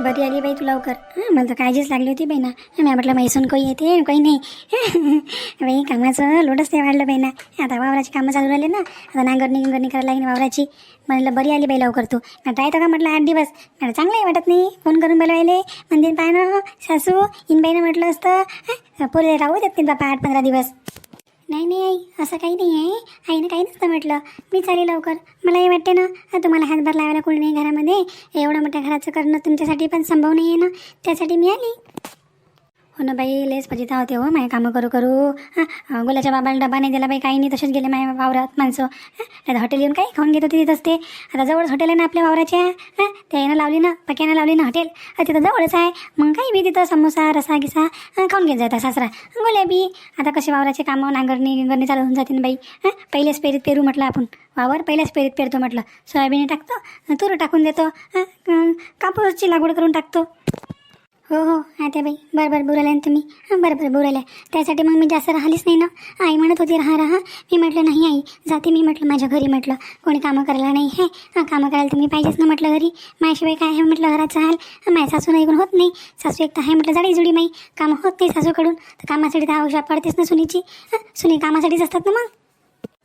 बरी आली बाई तू लवकर. हां मला तर काळजीच लागली होती बाई ना मी म्हटलं मैसून काही येते काही नाही. बाई कामाचं लोडच ते वाढलं बाई ना आता वावराची कामं चालू राहिले ना आता नांगरणी गिंगरणी करायला लागली वावराची. म्हणलं बरी आली बाई लवकर तू. आता येतो का? म्हटलं आठ दिवस. म्हटलं चांगलं आहे वाटत नाही. फोन करून बोलवायले मंदिर पाहणं ना सासू इनबाईनं म्हटलं असतं. पोरे राहू देत नाही बापा आठ पंधरा दिवस. नाही नाही आई असं काही नाही आहे. आईनं काही नसतं म्हटलं. मी चालेल लवकर. मलाही वाटते ना तुम्हाला हातभार लावायला कोणी नाही घरामध्ये. एवढं मोठ्या घराचं करणं तुमच्यासाठी पण संभव नाही आहे ना. त्यासाठी मी आली. हो ना बाई लेस फजिता होते हो माय कामं करू करू. हां गुलाच्या बाबाला डबा नाही दिला बाई काही नाही तसेच गेले माझ्या वावरात माणसं. हां आता हॉटेल येऊन काही खाऊन घेत होती तिथंच ते? आता जवळच हॉटेल आहे ना आपल्या वावराच्या? हां त्यानं लावली ना पक्यानं लावली ना हॉटेल तिथं जवळच आहे. मग काही बी तिथं समोसा रसा गिसा खाऊन घेत जातात सासरा. गुलाबी आता कसे वावराचे कामं नांगरणी गिंगरणी चालू होऊन जाते ना बाई. हां पहिलेच पेरीत पेरू म्हटलं आपण. वावर पहिल्याच पेरीत पेरतो म्हटलं. सोयाबीन टाकतो तूर टाकून देतो. हां कापूसची लागवड करून टाकतो. हो हो आता बाई बरं बरं बोलायला ना तुम्ही. हां बरं बरं बोलायला. त्यासाठी मग मी जास्त राहिलीच नाही ना? आई म्हणत होती राहा राहा. मी म्हटलं नाही आई जाते मी म्हटलं माझ्या घरी म्हटलं. कोणी कामं करायला नाही हे? कामं करायला तुम्ही पाहिजेच ना म्हटलं घरी. माझ्याशिवाय काय आहे? म्हटलं घराचं हाल माझ्या सासू नाही होत नाही. सासू एक तर आहे म्हटलं जाडी जुडी माई. कामं होत नाही सासूकडून. तर कामासाठी तर आवश्यक पडतेच ना सुनीची. हां सुनी कामासाठीच असतात ना मग?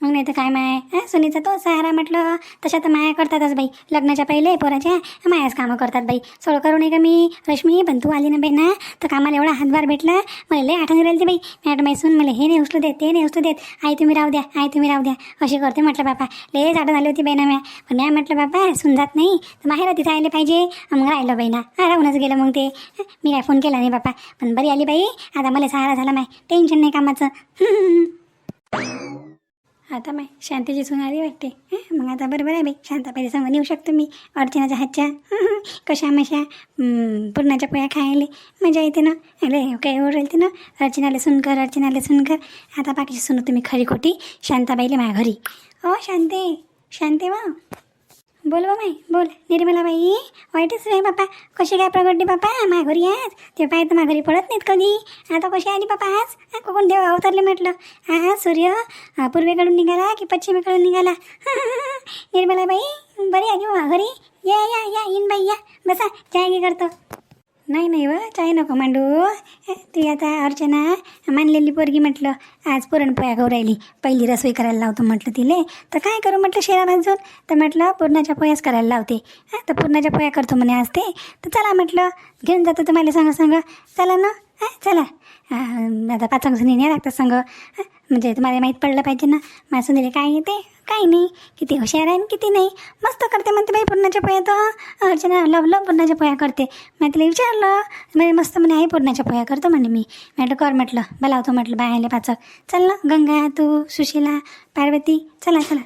मग नाही तर काय माय? हा सुनीचा तो सहारा म्हटलं तशा तर माया करतातच बाई. लग्नाच्या पहिले पोराच्या मायाच कामं करतात बाई. सोळ करू नये का मी? रश्मी पण तू आली ना बाई ना? तर कामाला एवढा हातभार भेटला. मला लय आठवण राहिली ती बाई. मॅट मैसून मला हे नाही उचलू देत ते नाही उचलू देत. आई तुम्ही राहू द्या आई तुम्ही राहू द्या. अशी करते म्हटलं बापा. लयच आठवण आली होती बाई म्या. पण नाही म्हटलं बापा सुन जात नाही. तर माहेर तिथे आले पाहिजे. मग राहिलं बाई ना. राहूनच गेलं मग ते. मी काय फोन केला नाही बापा. पण बरी आली बाई. आता मला सहारा झाला माय. टेन्शन नाही कामाचं. आता माय शांतीची सून आली वाटते मग आता बरोबर आहे बाई शांताबाई सांगून येऊ हो शकतो मी। अर्चनाच्या हातच्या कशा मशा। पुरणाच्या पोया खायला मजा येते ना? अरे काय एवढं राहते ना? अर्चनाला सुनकर अर्चनाला सुनकर। आता बाकीची सुन तुम्ही खरी खोटी। शांताबाईले माझ्या घरी। ओ शांते। शांते वा बोल बा बोल. निर्मला बाई वाईटच रे बापा कशी काय प्रगटली बापा माझ्या आज. ते पाय तर माघरी पडत नाहीत कधी. आता कशी आली बापा आज? कोण देव अवतरले म्हटलं? हा सूर्य पूर्वेकडून निघाला की पश्चिमेकडून निघाला? निर्मला बाई बरी आली बा हो, घरी? या या या इन बाई या. बसा चाय घे करतो. नाही नाही व चाय नको मांडू. ती आता अर्चना मानलेली पोरगी म्हटलं आज पुरणपोळ्या खाऊ राहिली. पहिली रसोई करायला लावतो म्हटलं तिले. तर काय करू? म्हटलं शेरा भाजून. तर म्हटलं पुरणाच्या पोयाच करायला लावते. हां तर पुरणाच्या पोया करतो म्हणे आज ते. तर चला म्हटलं घेऊन जातो तुम्हाला सांगा सांगा. चला ना. हां चला. आता पाच जणी नाही लागतात संग म्हणजे तुम्हाला माहीत पडलं पाहिजे ना. माझ्या सुनीले काय येते? काही नाही. किती हुशार आहे आणि किती नाही. मस्त करते म्हणते बाई पुरणाच्या पोळ्या तर अर्चना लवलं पुरणाच्या पोळ्या करते. मी तिला विचारलं. म्हणजे मस्त म्हणे आई पुरणाच्या पोळ्या करतो म्हणे मी. म्हटलं कर म्हटलं. बोलावतो म्हटलं बायाले पाचक चल ना गंगा तू सुशीला पार्वती. चला चला.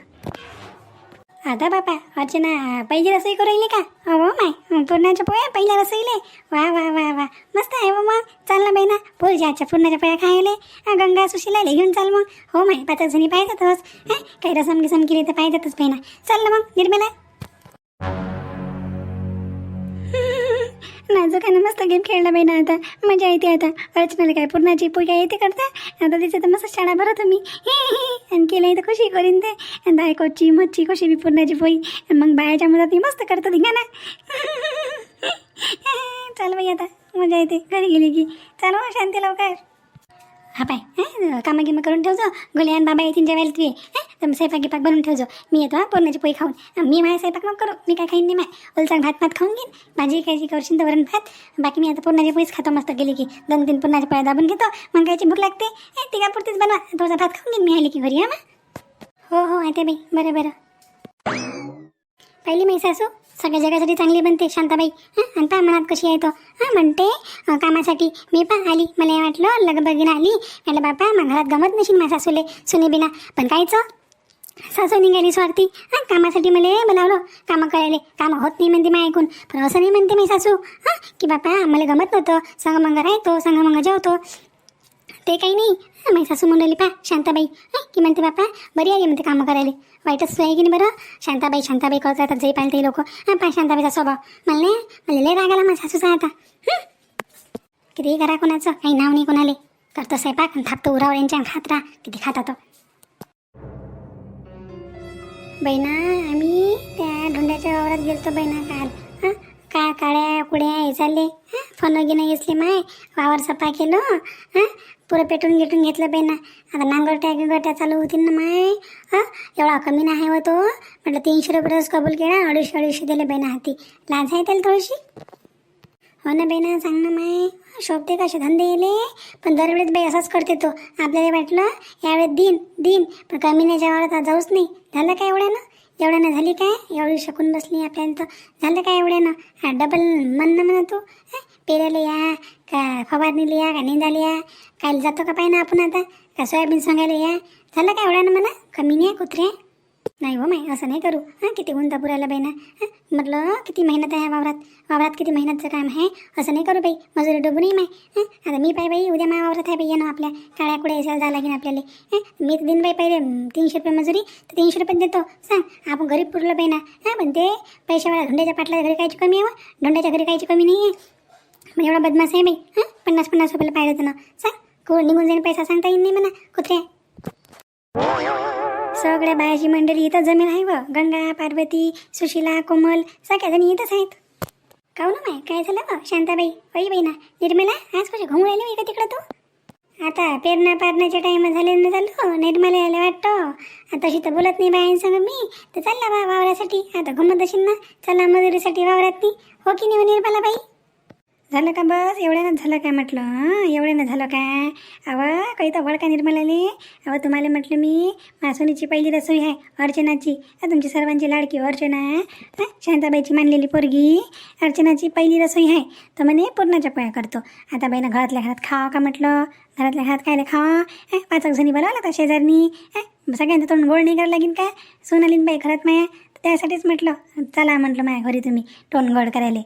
आता बापा अर्चना पहिली रसोई करू राहिली का हो माय पुरणाच्या पोया पहिल्या रसोईले वा वा वा वा मस्त आहे हो मग चाल ना बाई ना पोरच्या पुरणाच्या पोया खायले गंगा सुशीला घेऊन चाल मग हो माय पाच जणी पाहिजेतच हा काही रसम गिसम केली तर पाहिजेतच बाई ना चाल ना मग निर्मला नाजूक आहे ना मस्त गेम खेळला बाई ना आता. मजा येते आता. अर्चनाला काय पूर्णाची पूजा येते करता? आता तिचं तर मस्त शाळा भरत तुम्ही. आणि केलं तर खुशी करीन ते. आणि बायकोची मच्छी कशी बी पूर्णाची पोई मग बायाच्या मधात मी मस्त करतं धिंगा ना? चाल बाई आता. मजा येते. घरी गेली की. चालू हो, शांती लवकर. हा? पाय कामं गिमं करून ठेवजो. गोल्यान बाबा येतील जेवायला तू हं, तर स्वयंपाक गिपाक बनवून ठेवजो. मी येतो हा? पुरणाची पोळी खाऊन. मी माझ्या स्वयंपाक नको करू. मी काय खाईन नाही माय. उलचांग भात भात खाऊन घेईन. भाजी खायची करशील तर वरण भात. बाकी मी आता पुरणाची पोळीच खातो मस्त गेली की. दोन तीन पुरणाची पोळ्या दाबून घेतो. मग खायची भूक लागते. हे? तिघापुरतीच बनवा. थोडासा भात खाऊन घेईन मी आली की घरी हा मग हो हो आता बाई. बरं बरं. पहिली मी सासू? सगळ्या जगासाठी चांगली बनते शांताबाई. हं? आणि पहा मनात कशी आहे तो. हां म्हणते कामासाठी. मी पण आली. मला हे वाटलं लग्न आली. म्हटलं बापा मग घरात गमत नशील माझ्या सासूले सुने बिना. पण कायचं सासू निघाली स्वार्थी. हां कामासाठी मला बोलावलं. कामं करायला. कामं होत नाही म्हणते मी ऐकून. पण असं नाही म्हणते मी सासू. हां की बापा मला गमत नव्हतं. संगमंग राहतो संगमंग जेवतो. ते काही नाही. माझी सासू म्हणली पा शांताबाई. की म्हणते बापा बरी आली म्हणते कामं करायला. वाईटच आहे की नाही बरं? शांताबाई शांताबाई करत राहतात जे पाहिजे ते लोक. पाय शांताबाईचा स्वभाव. मला नाही मला लय राग आला माझ्या सासूचा आता. किती करा कोणाचं? काही नाव नाही कोणाले. करतो स्वयंपाक आणि थापतो उरावर यांच्या खात राहा. किती खाता तो. बहिणा आम्ही त्या ढोंड्याच्या वावरात गेलतो बहिणा काल. हां? काय काळ्या कुड्या हे चालले? हं? फोन गिनं घेतले माय वावर सफा केलं हां? पुरं पेटून गिटून घेतलं बाई ना आता नांगरट्या गिंगरट्या चालू होतील ना माय हां? एवढा कमी नाही हो तो. म्हटलं तीनशे रुपयेच कबूल केला अडीचशे अडीचशे दिले बेना हाती. लाज आहे त्याला थोडीशी? हो ना बेना सांग ना माय. शोभते कसे धंदे येले? पण दरवेळेस बाई असंच करते तो. आपल्याला वाटलं यावेळेस दिन दिन पण कमी नाही जेवायला जाऊच नाही. झालं काय एवढ्यानं? एवढ्यानं झाली काय? एवढी शकून बसली आपल्याला तर झालं काय एवढ्यानं हा डबल म्हणणं म्हणा तू. पेरायला या का फवारणीला या का निंदाला या काय जातो का पाहिजे आपण आता? का सोयाबीन सांगायला या? झालं काय एवढ्यानं म्हणा? कमी नाही कुत्रे? नाही हो माय असं नाही करू. हां किती गुंता पुरायला बाई ना. म्हटलं किती मेहनत आहे वावरात? वावरात किती मेहनतचं काम आहे? असं नाही करू बाई मजुरी डुबू नाही माय. आता मी पाय बाई उद्या माझ्या वावरात आहे बाई ना आपल्या. काळ्या कुड्या यायला जावं लागेल आपल्याला. मी तर दिन बाई पहिले तीनशे रुपये मजुरी तर तीनशे रुपये देतो. सांग आपण गरीब पुरलं बाई ना. हां पण ते पैशावाला धोंड्याच्या पाटला घरी कायची कमी आहे हो. धोंड्याच्या घरी कायची कमी नाही आहे मग एवढा बदमाश आहे बाई. हां पन्नास पन्नास रुपयाला पाहिलं होतं ना. सांग को निघून जाईन पैसा सांगता येईल नाही म्हणा कुत्रे सगळ्या बायाची मंडळी इथं जमीन आहे व. गंगा पार्वती सुशिला कोमल सगळ्या जणी इथंच आहेत. काऊ ना हो माय? काय झालं व? शांताबाई बाई बाई ना निर्मला आज कशी घुमू राहिली का तिकडं तू? आता पेरणा पारण्याच्या टाईम झाले ना चाललो हो, निर्मला यायला वाटतं. तशी तर बोलत नाही बायांसंग मी. तर चालला बा वावरासाठी. आता घुमत असेल ना. चला मजुरीसाठी वावरात नाही हो की नाही हो निर्मला बाई झालं का बस? एवढ्यानं झालं काय म्हटलं हं? एवढ्यानं झालं काय? अव काही तर का निर्मलाले अव तुम्हाला म्हटलं मी मासुनीची पहिली रसोई आहे अर्चनाची. तुमची सर्वांची लाडकी अर्चना शांताबाईची मानलेली पोरगी अर्चनाची पहिली रसोई आहे. तर म्हणे पूर्णाच्या पोळ्या करतो. आता बाईनं घरातल्या घरात खावा का म्हटलं? घरातल्या घरात खायला खावा? हं? पाच एक जणी बोलावला तर शेजारनी. हं? सगळ्यांचं तोंड गोड नाही करायला लागेल काय? सोनालीन बाई घरात माया. त्यासाठीच म्हटलं चला म्हटलं माझ्या घरी तुम्ही तोंड गोड करायला.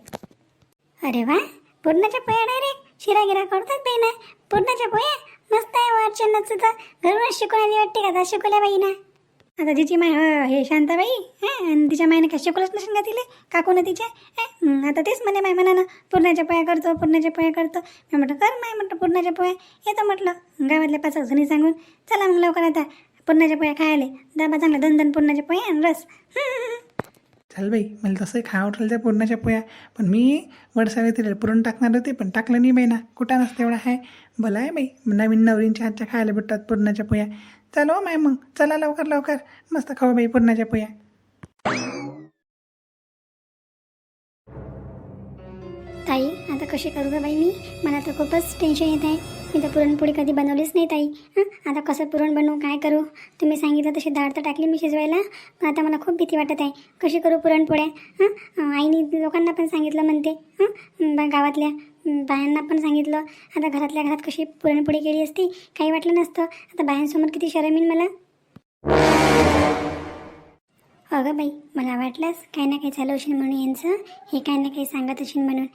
अरे वा! पूर्णाच्या पोया डायरेक्ट शिरा गिरा करतात बाई ना पूर्णाच्या पोया? मस्त आहे वर चन्नाचं तर घरूनच शिकवण्याची वाटते का? शिकवल्या बाई ना आता तिची माय हे शांताबाई हां आणि तिच्या मायने काय शिकवलंच नसेल का तिले? काकून तिच्या हं, आता तेच म्हणे माय म्हणा ना पूर्णाच्या पोया करतो पूर्णाच्या पोया करतो. मी म्हटलं कर माय म्हटलं पूर्णाच्या पोया. येतं म्हटलं गावातल्या पाच जणी सांगून चला मग लवकर आता पूर्णाच्या पोया खायला. दाबा चांगला दन दन पूर्णाच्या पोया आणि रस. चल बाई मला तसंही खा वाटलं त्या पुरणाच्या पोया. पण मी वडसावित्रीला पुरण टाकणार होते पण टाकलं नाही बाई ना कुठं नसतं एवढा आहे भला आहे बाई नवीन नवरींच्या हातच्या खायला भेटतात पुरणाच्या पोया. चला हो माय मग चला लवकर लवकर. मस्त खाऊ बाई पुरणाच्या पोया. ताई आता कशी करू का बाई मी? मला तर खूपच टेन्शन येत आहे मी तर पुरणपोळी कधी बनवलीच नाही ताई. आता कसं पुरण बनवू काय करू? तुम्ही सांगितलं तशी डाळ तर टाकली मी शिजवायला. पण आता मला खूप भीती वाटत आहे. कशी करू पुरणपोळ्या? हां? आईने लोकांना पण सांगितलं म्हणते. गावातल्या बायांना पण सांगितलं. आता घरातल्या घरात कशी पुरणपोळी केली असती काही वाटलं नसतं. आता बायांसमोर किती शरम येईल मला. अगं बाई मला वाटलंच काही ना काही चालू असेल म्हणून यांचं. हे काय ना काही सांगत असेल म्हणून.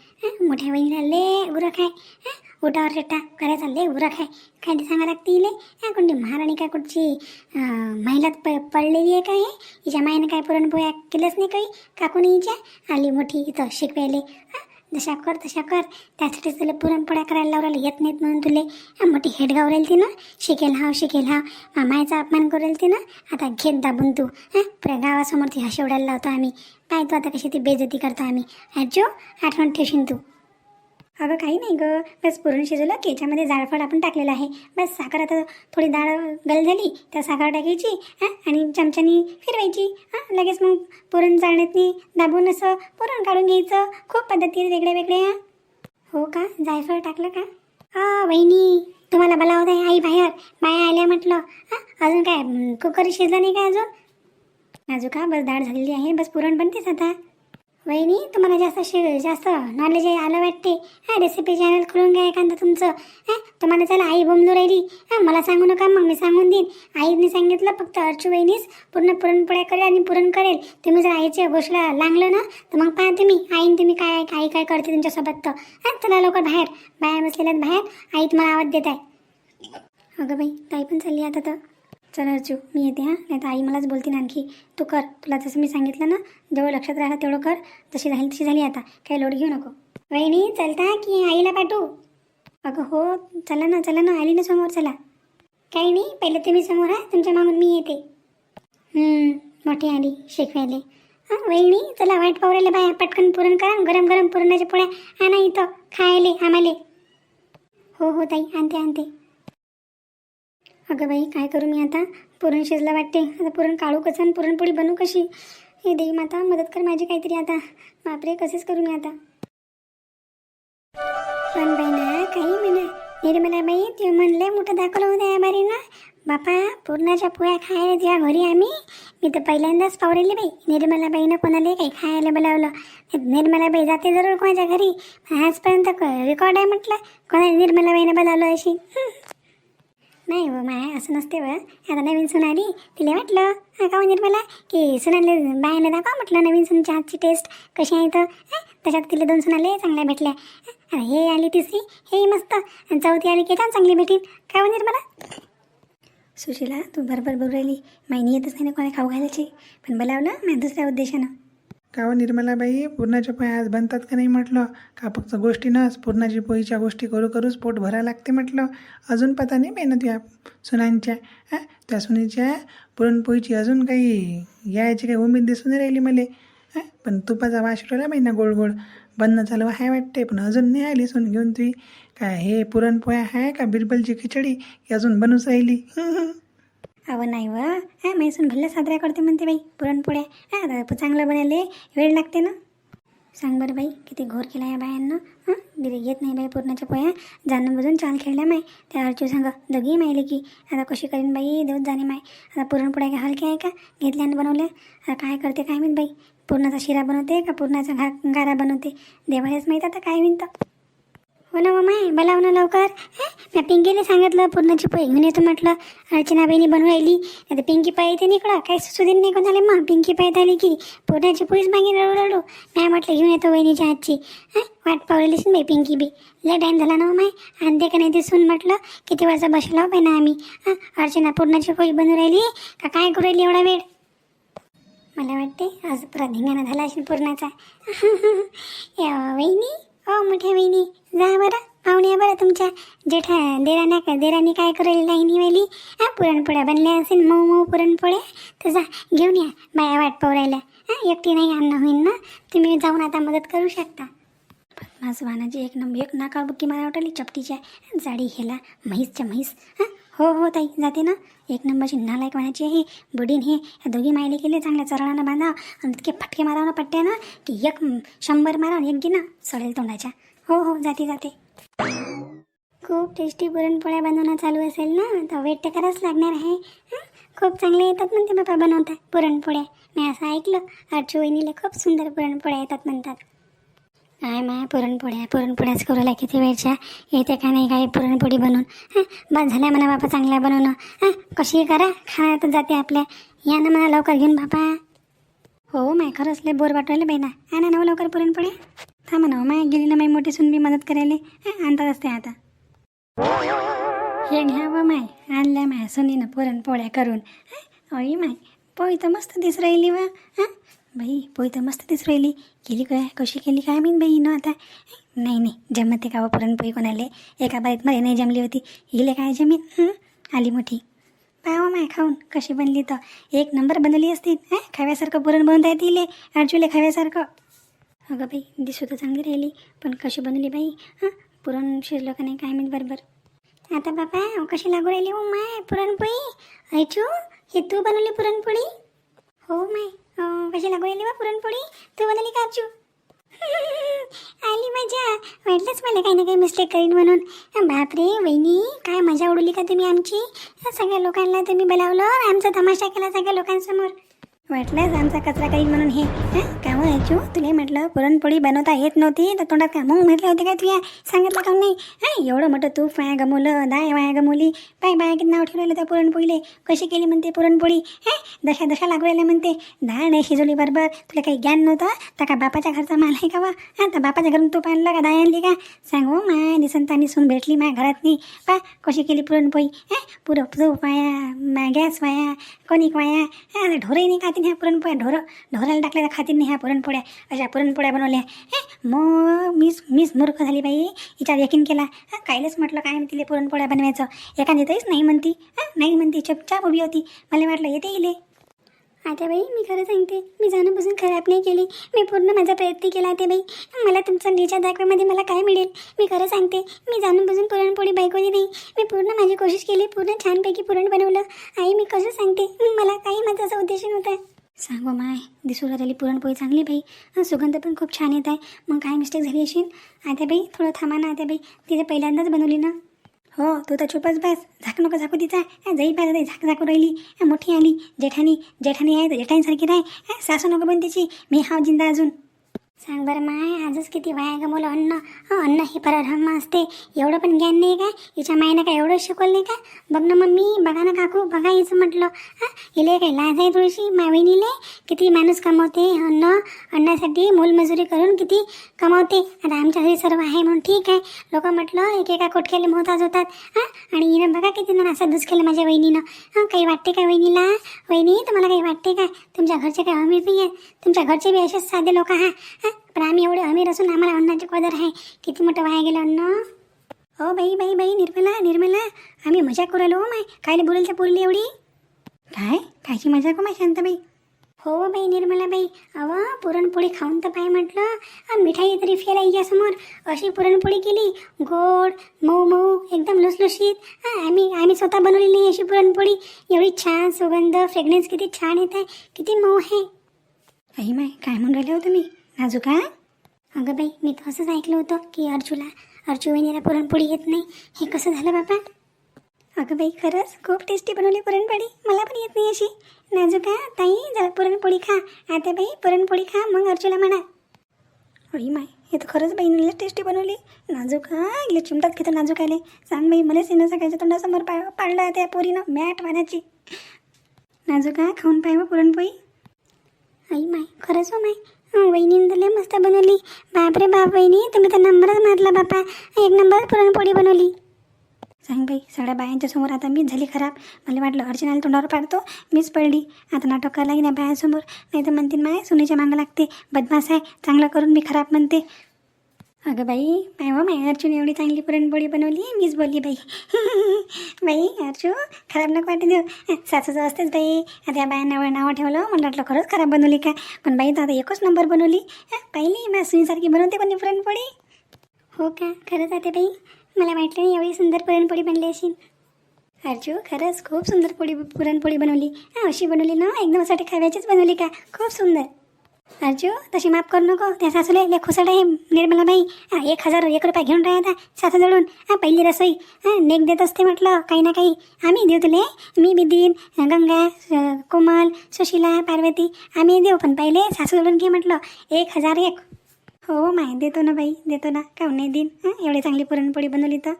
मोठ्या बहिणीला ले उरक आहे उठावर चट्टा करायचा ले उरक आहे काय ते सांगा लागते इले हं, कोणती महाराणी काय कुठची? महिलात प पडलेली आहे काय हिच्या माईनं काय पुरणपोळ्या केलंच नाही काही? काकून हिच्या? आली मोठी इथं शिकवायले. जशा कर तशा कर. त्यासाठी तुला पुरणपोळ्या करायला लावलेलं येत नाहीत म्हणून तुले मोठी हेड गावरेल तिनं. शिकेल हाव शिकेल हाव. मामाचा अपमान करेल तिनं. आता घेत दाबून तू. हां पुऱ्या गावासमोर ती हशी उडायला लावतो आम्ही. काय तू आता कशी ती बेजती करतो आम्ही? आजो आठवण ठेवशील तू. अगं काही नाही गं. बस पुरण शिजवलं की याच्यामध्ये जाळफळ आपण टाकलेलं आहे. बस साखर आता थोडी डाळ गल झाली त्या साखर टाकायची हां आणि चमच्यानी फिरवायची हां लगेच मग पुरण चाळण्यातनी दाबून असं पुरण काढून घ्यायचं खूप पद्धती वेगळ्या वेगळ्या हो का? जायफळ टाकलं का? हा वहिनी तुम्हाला बोलावत आहे आई बाहेर. बाया आल्या म्हटलं हां अजून काय कुकर शिजलं नाही का अजून? अजून का? बस डाळ झालेली आहे बस पुरण बनतेच आता. वहिनी तुम्हाला जास्त शे जास्त नॉलेज आलं वाटते. हां रेसिपी चॅनल खोलून घ्या एखादं तुमचं. हां तुम्हाला चला आई बोंबलू राहिली. हां मला सांगू नका मग मी सांगून देईन. आईने सांगितलं फक्त अर्चू वहिनीच पूर्ण पुरणपोळ्या करेल आणि पुरण करेल. तुम्ही जर आईच्या गोष्टीला लागलं ना तर मग पाहा तुम्ही आईन तुम्ही काय आई काय करते तुमच्यासोबत तर. हां चला लवकर बाहेर. बाहेर बसलेल्या बाहेर. आई तुम्हाला आवाज देत आहे. अगं बाई ताई पण चालली आता तर. चल अर्जू मी येते हां? नाही तर आई मलाच बोलते ना आणखी. तू कर तुला जसं मी सांगितलं ना जेवढं लक्षात राहिलं तेवढं कर. जशी झाली तशी झाली आता काही लोड घेऊ नको. वहिनी चलता की आईला पाठवू? अगं हो चला ना चला ना आली ना समोर चला. काही नाही पहिले तुम्ही समोर आहे तुमच्या मागून मी येते. मोठी आली शिकवायले. हां वहिनी चला वाईट पावरायला बाया पटकन पुरण करा गरम गरम पुरणाच्या पोळ्या आणा इथं खायले आम्हाले. हो हो ताई आणते आणते. अगं बाई काय करू मी आता? पुरण शिजला वाटते आता पुरण काढू कसं आणि पुरणपोळी बनवू कशी? हे देवी माता मदत कर माझी काहीतरी आता. बापरे कसेच करू मी आता? पण बाई ना काही म्हणा. निर्मला बाई ते म्हणलं मोठं दाखवलं होतं या बारी ना बापा पुरणाच्या पोळ्या खायला जेव्हा घरी आम्ही. मी तर पहिल्यांदाच पावरेली बाई. निर्मला बाईनं कोणाला काही खायला बोलावलं. निर्मला बाई जाते जरूर कोणाच्या घरी. आजपर्यंत रेकॉर्ड आहे म्हटलं. कोणाला निर्मला बाईनं बोलावलं अशी? नाही व माय असं नसते व आता नवीन सून आली तिला वाटलं का म्हणजे मला? की सुनाले बायाला दाखवा म्हटलं नवीन सूनच्या हातची टेस्ट कशी आहे तर त्याच्यात तिला दोन सुनाले चांगल्या भेटल्या. हे आली तिसरी हेही मस्त. आणि चौथी आली की छान चांगली भेटेल काय म्हणजे मला? सुशीला तू बरोबर बरोबर राहिली. माहिती येतच नाही ना कोणा खाऊ घालायची. पण बोलावलं मी दुसऱ्या उद्देशानं. काव निर्मलाबाई पूर्णाच्या पोया आज बनतात का नाही म्हटलं? का फक्त गोष्टी नस पूर्णाची पोळीच्या गोष्टी करू करूच पोट भरा लागते म्हटलं. अजून पता नाही मेहनत या सुनांच्या हां त्या सुनीच्या पुरणपोळीची अजून काही यायची काही उमेद दिसून नाही राहिली मला हां पण तुपाचा वास राहिला ना गोड गोड बनणं चालू आहे वाटते पण अजून नाही आली सून घेऊन तुम्ही काय हे पुरणपोळ्या आहे का बिरबलची खिचडी? ही अजून बनूच राहिली. अहो नाही व. हा मैसून भल्ल्या साजऱ्या करते म्हणते बाई पुरणपोळ्या. हा दादा चांगलं बनायले वेळ लागते ना? सांग बरं बाई किती घोर केला या बायांना. हां दिले घेत नाही बाई पुरणाच्या पोया जाणून बुजून चाल खेळल्या माय. त्या अर्जू सांग दोघी मायले की. आता कशी करीन बाई देऊच जाणे माय. आता पुरणपोळ्या काय हलक्या आहे का? घेतल्यानं बनवल्या. आता काय करते काय माहीत बाई. पूर्णाचा शिरा बनवते का पूर्णाचा घा गारा बनवते? देवालाच माहीत आता काय विनतं. हो ना माय बोलाव ना लवकर. मी पिंकीने सांगितलं पूर्णाची पोळी घेऊन येतो म्हटलं. अर्चना बहिणी बनवून राहिली. आता पिंकी पाय येते निकडं. काही सुधीन नाही कोणाला मग पिंकी पायत आली की. पूर्णाची पोळीच मागे रडू रडू नाही म्हटलं घेऊन येतो वहिनीच्या हातची. वाट पावलेलीच बाई पिंकी बी. लय टाईम झाला ना हो माय. आणते का नाही ते सून म्हटलं. किती वाजता बसला हो ना आम्ही. हां अर्चना पूर्णाची पोळी बनवून राहिली. का काय करू राहिली एवढा वेळ? मला वाटते आज पुरा धिंगाणा झाला असेल पूर्णाचा. वहिनी. हो मोठ्या वहिनी. जा बरं. पाहुण्या बरं तुमच्या. जेठा देराण्या का देराणी काय करेल लाईनी वेली हा पुरणपोळ्या बनल्या असेल मऊ मऊ पुरणपोळ्या. तर जा घेऊन या बाया वाट पवरायला हां एकटी नाही आणणं होईल ना? तुम्ही जाऊन आता मदत करू शकता. माझं वानाजी एक नंबर एक नाका बुक्की मला वाटली चपटीच्या जाडी हेला म्हैसच्या म्हैस. हां हो हो ताई. जाते ना. एक नंबरची नालायक म्हणायची आहे. बुडीन हे. या दोघी मायले केले चांगल्या चरणानं बांधा. आणि इतके फटके मारावं ना पट्ट्यानं की एक शंभर मारा एक गिना ना सडेल तोंडाच्या. हो हो जाते जाते. खूप टेस्टी पुरणपोळ्या बनवणं चालू असेल ना तर वेट तर करावंच लागणार आहे. खूप चांगले येतात म्हणते बाबा बनवतात पुरणपोळ्या. मी असं ऐकलं. अर्चू वहिनीला खूप सुंदर पुरणपोळ्या येतात म्हणतात. काय माय पुरणपोळ्या पुरणपोळ्याच करू लागे किती वेळच्या? येते का नाही काय पुरणपोळी बनवून हां? बस झाल्या म्हणा बापा चांगल्या बनवणं. हां? कशी करा? खाण्यात जाते आपल्या. या ना म्हणा लवकर घेऊन बापा. हो माय खरंच लय बोर वाटवले बाई ना आणा ना हो लवकर पुरणपोळ्या थांबा ना हो, माय गेली ना माई मोठी सून बी मदत करायला. हां? आणतात असते आता. हे घ्या व माय आणल्या माय सुनीनं पुरणपोळ्या करून. अई माय पोळी तर मस्त दिस राहिली व. हां? बाई पोळी तर मस्त दिसू राहिली. केली काय? कशी केली? काय मीन बाई न आता? नाही नाही जमते का पुरणपोळी कोणाले. एका बारीत मध्ये नाही जमली होती. हिले काय जमीन? आली मोठी. पाहा माय खाऊन. कशी बनली तर? एक नंबर बनवली असती. हां? खाव्यासारखं पुरण बनवता येते इले. अर्जुले खाव्यासारखं. अगं बाई दिसू तर चांगली राहिली. पण कशी बनवली बाई? हां? पुरण शिरलं का नाही? काय माहीत बरोबर. आता बाबा कशी लागू राहिली हो माय पुरणपोळी? ऐचू हे तू बनवली पुरणपोळी? हो माय. कशी लागू राहिली बा पुरणपोळी. तू बनवली का आली मजा वाटलंच मला काही ना काही मिस्टेक करीन म्हणून. बापरे वहिनी काय मजा उडवली का तुम्ही आमची? सगळ्या लोकांना तुम्ही बोलावलं आमचा तमाशा केला सगळ्या लोकांसमोर. वाटलंच आमचा कचरा काही म्हणून हे काम काय हो. तुला म्हटलं पुरणपोळी बनवता येत नव्हती तर तोंडात का मग म्हटलं होते काय तुया? सांगितलं का नाही? हां? एवढं मोठं तूप वाया गमवलं दाय वाया गमवली पाय बाया किती नाव ठेवलेलं त्या पुरणपोळीले? कशी केली म्हणते पुरणपोळी? हे? दशा दशा लागू राहिल्या म्हणते. डाळ नाही शिजवली बरोबर. तुला काही ज्ञान नव्हतं? तर का बापाच्या घरचा माल आहे का वा? हां? तर बापाच्या घरून तूप आणलं का दाय आणली का? सांग हो माय निसंतानी सून भेटली माझ्या घरातनी. पा कशी केली पुरणपोळी? हे? पुरं तूप वाया मा गॅस वाया कणिक वाया? हा? ढोरही नाही खातीन ह्या पुरणपोळ्या? ढोरं ढोराला टाकल्या तर खातीन नाही ह्या पुरणपोळ्या. अशा पुरणपोळ्या बनवल्या. हे मग मीच मीच मूर्ख झाली बाई. हिच्यावर यकीन केला. हा कायलेच म्हटलं काय तिला पुरणपोळ्या बनवायचं? एखादी तरीच नाही म्हणती. नाही म्हणती. चुपचाप उभी होती. मला वाटलं येते इले. आता बाई मी खरं सांगते मी जाणूनपासून खराब नाही केली. मी पूर्ण माझा प्रयत्न केला आता बाई. मला तुमचा नीचा दाखव्यामध्ये मला काय मिळेल? मी खरं सांगते मी जाणूनपासून पुरणपोळी बायकोली नाही. मी पूर्ण माझी कोशिश केली पूर्ण छानपैकी पुरण बनवलं. आई मी कसं सांगते मला काही माझा असा उद्देश नव्हता. सांगू माय दिसू राहिली पुरणपोळी चांगली बाई. सुगंध पण खूप छान येत आहे. मग काय मिस्टेक झाली असेल आता बाई थोडं थांबा ना आता बाई. तिथे पहिल्यांदाच बनवली ना? हो तू तर चुपच बस. झाक नको झाकू तिचा जाई पाहिजे झाक झाकू राहिली. मोठी आली. जेठानी जेठानी आहे तर जेठानीसारखी नाही सासू नको पण तिची मी हाव जिंदा अजून. सांग बरं माय आजच किती वाया गमवलं अन्न. अन्न हे परब्रह्म असते. एवढं पण ज्ञान नाही काय? हिच्या मायनं काय एवढं शिकवलं नाही का? बघ ना मम्मी बघा ना काकू बघा हिचं म्हटलं. हां हिले काय लाज आहे थोडीशी? मावणीले किती माणूस कमवते अन्न. अन्नासाठी मोलमजुरी करून किती कमावते. आता आमच्या घरी सर्व आहे म्हणून ठीक आहे. लोक म्हटलं एकेका कोटक्याला मोहताज होतात. हां आणि हिनं बघा किती ना असं दुस केलं माझ्या वहिनीनं. हां काही वाटते का वहिनीला? वहिनी तुम्हाला काही वाटते का? तुमच्या घरचे काही हमी नाही आहे तुमच्या घरचे बी असेच साधे लोक हा हां पण आम्ही एवढे अमीर असून आम्हाला अन्नाची कदर आहे. किती मोठं वाया गेलं अन्न? हो बाई बाई बाई निर्मला निर्मला. आम्ही मजा करू हो माय. कायले बोलेल त्या बोलली एवढी? काय? कायची मजा को हो, माय शांताबाई? हो बाई निर्मला बाई. अव पुरणपोळी खाऊन तर पाय म्हटलं. अ, मिठाई तरी फेल समोर अशी पुरणपोळी केली. गोड मऊ मऊ एकदम लुसलुशीत. हा, आम्ही आम्ही स्वतः बनवलेली अशी पुरणपोळी. एवढी छान सुगंध फ्रेग्रन्स किती छान येत आहे किती मऊ आहे. आई माय काय म्हणून राहिले हो तुम्ही? नाजू का? अगं बाई मी तर असंच ऐकलं होतं की अर्जूला अर्जू वहिनीला पुरणपोळी येत नाही. हे कसं झालं बाबा? अगं बाई खरंच खूप टेस्टी बनवली पुरणपोळी. मला पण येत नाही अशी. नाजू का ताई जरा पुरणपोळी खा. आता बाई पुरणपोळी खा मग अर्जूला म्हणा. अई माय हे तर खरंच बहिणीला टेस्टी बनवली. नाजूक का इले चिमटात घेतो नाजूक आले. सांग बाई मला सिनं सकाळच्या तोंडासमोर पा पाडला त्या पोरीनं मॅट वाण्याची नाजू का खाऊन पाय पुरणपोळी. आई माय खरंच हो माय. वहिनीनं तर लय मस्त बनवली. बापरे बाप वहिनी तुम्ही तर नंबरच मारला बापा. एक नंबर पुरणपोळी बनवली. सांग बाई सगळ्या बायांच्या समोर आता मीच झाली खराब. मला वाटलं अर्चनाला तोंडावर पाडतो मीच पडली. आता नाटक करायला की नाही बायांसमोर. नाही तर म्हणतील माय सुनेच्या मागं लागते. बदमाश आहे चांगलं करून मी खराब म्हणते. अगं बाई काय हो माय अर्जुन एवढी चांगली पुरणपोळी बनवली मीच बोलली बाई. बाई अर्जू खराब नको वाटते देऊ. सासूचं असतेच बाई. आता या बायांना नावं ठेवलं मला वाटलं खरंच खराब बनवली का? पण बाई तर आता एकच नंबर बनवली. पहिली पाहिली माझ्या सुनीसारखी बनवते कोणी पुरणपोळी? हो का? खरंच आहे बाई. मला वाटलं नाही एवढी सुंदर पुरणपोळी बनली अशी अर्जू खरंच खूप सुंदर पोळी पुरणपोळी बनवली. हा अशी बनवली ना एकदम साठी खाव्याचीच बनवली का? खूप सुंदर. अर्जू तशी माफ करू नको. त्या सासूले लय खुसड आहे. निर्मलाबाई एक हजार एक रुपये घेऊन राहता सासूजवळून. हां पहिली रसोई. हां नेक देत असते म्हटलं काही ना काही. आम्ही देऊ तुले. मी बी देईन. गंगा कोमल सुशीला पार्वती आम्ही देऊ. पण पहिले सासूजवळून घे म्हटलं. एक हजार एक. हो माय देतो ना बाई देतो ना. काहून नाही देईन? हं एवढी चांगली पुरणपोळी बनवली तर.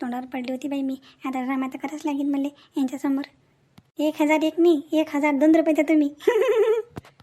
तोंडावर पडली होती बाई मी. आता रामा तर करावंच लागेल मला यांच्यासमोर. एक हजार एक नाही एक हजार दोन रुपये देतो मी.